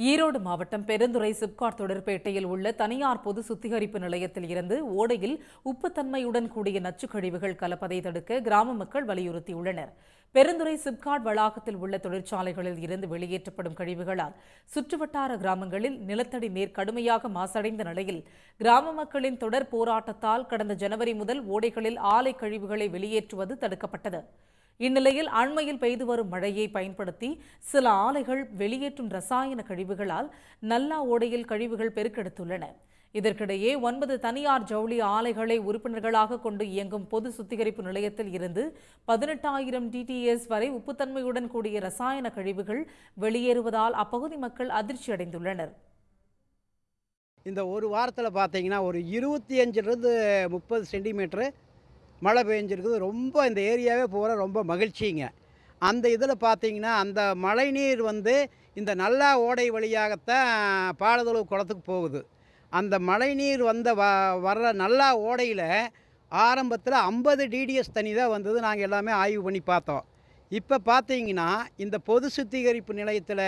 ஈரோடு மாவட்டம் பெருந்துறை சிப்காட் தொடர்பேட்டையில் உள்ள தனியார் பொது சுத்திகரிப்பு நிலையத்தில் இருந்து ஓடையில் உப்புத்தன்மையுடன் கூடிய நச்சுக் கழிவுகள் கலப்பதை தடுக்க கிராம மக்கள் வலியுறுத்தியுள்ளனர். பெருந்துறை சிப்காட் வளாகத்தில் உள்ள தொழிற்சாலைகளில் இருந்து வெளியேற்றப்படும் கழிவுகளால் சுற்றுவட்டார கிராமங்களில் நிலத்தடி நீர் கடுமையாக மாசடைந்த நிலையில் கிராம மக்களின் தொடர் போராட்டத்தால் கடந்த ஜனவரி முதல் ஓடைகளில் ஆலை கழிவுகளை வெளியேற்றுவது தடுக்கப்பட்டது. இந்நிலையில் அண்மையில் பெய்து வரும் மழையை பயன்படுத்தி சில ஆலைகள் வெளியேற்றும் ரசாயன கழிவுகளால் நல்லா ஓடையில் கழிவுகள் பெருக்கெடுத்துள்ளன. இதற்கிடையே ஒன்பது தனியார் ஜவுளி ஆலைகளை உறுப்பினர்களாக கொண்டு இயங்கும் பொது சுத்திகரிப்பு நிலையத்தில் இருந்து பதினெட்டாயிரம் டிடிஎஸ் வரை உப்புத்தன்மையுடன் கூடிய ரசாயன கழிவுகள் வெளியேறுவதால் அப்பகுதி மக்கள் அதிர்ச்சி அடைந்துள்ளனர் இந்த ஒரு வாரத்தில் பார்த்தீங்கன்னா ஒரு இருபத்தி அஞ்சுலேருந்து முப்பது சென்டிமீட்டரு மழை பெஞ்சிருக்குது. ரொம்ப இந்த ஏரியாவே பூரா ரொம்ப மகிழ்ச்சிங்க. அந்த இதில் பார்த்தீங்கன்னா அந்த மழைநீர் வந்து இந்த நல்லா ஓடை வழியாகத்தான் பாலதளவு குளத்துக்கு போகுது. அந்த மழைநீர் வந்த வ வர்ற நல்லா ஓடையில் ஆரம்பத்தில் ஐம்பது டிடிஎஸ் தண்ணி தான் வந்தது. நாங்கள் எல்லாமே ஆய்வு பண்ணி பார்த்தோம். இப்போ பார்த்தீங்கன்னா இந்த பொது சுத்திகரிப்பு நிலையத்தில்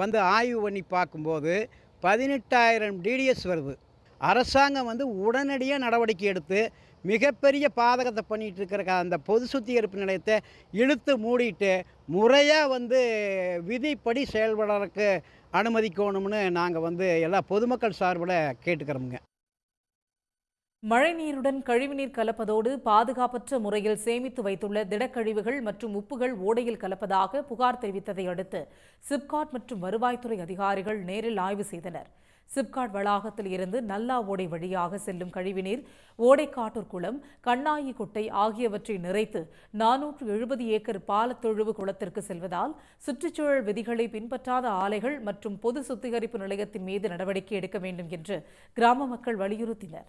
வந்து ஆய்வு பண்ணி பார்க்கும்போது பதினெட்டாயிரம் டிடிஎஸ் வருது. அரசாங்கம் வந்து உடனடியாக நடவடிக்கை எடுத்து மிகப்பெரிய பாதகத்தை பண்ணிகிட்டு இருக்கிற அந்த பொது சுத்திகரிப்பு நிலையத்தை இழுத்து மூடிட்டு முறையாக வந்து விதிப்படி செயல்படுறதுக்கு அனுமதிக்கணும்னு நாங்கள் வந்து எல்லா பொதுமக்கள் சார்பில் கேட்டுக்கிறோமுங்க. மழைநீருடன் கழிவுநீர் கலப்பதோடு பாதுகாப்பற்ற முறையில் சேமித்து வைத்துள்ள திடக்கழிவுகள் மற்றும் உப்புகள் ஓடையில் கலப்பதாக புகார் தெரிவித்ததை அடுத்து சிப்காட் மற்றும் வருவாய்த்துறை அதிகாரிகள் நேரில் ஆய்வு செய்தனர். சிப்காட் வளாகத்தில் இருந்து நல்லா ஓடை வழியாக செல்லும் கழிவுநீர் ஓடைக்காட்டூர் குளம் கண்ணாயி குட்டை ஆகியவற்றை நிறைத்து நானூற்று எழுபது ஏக்கர் பாலத்தொழுவு குளத்திற்கு செல்வதால் சுற்றுச்சூழல் விதிகளை பின்பற்றாத ஆலைகள் மற்றும் பொது சுத்திகரிப்பு நிலையத்தின் மீது நடவடிக்கை எடுக்க வேண்டும் என்று கிராம மக்கள் வலியுறுத்தினர்.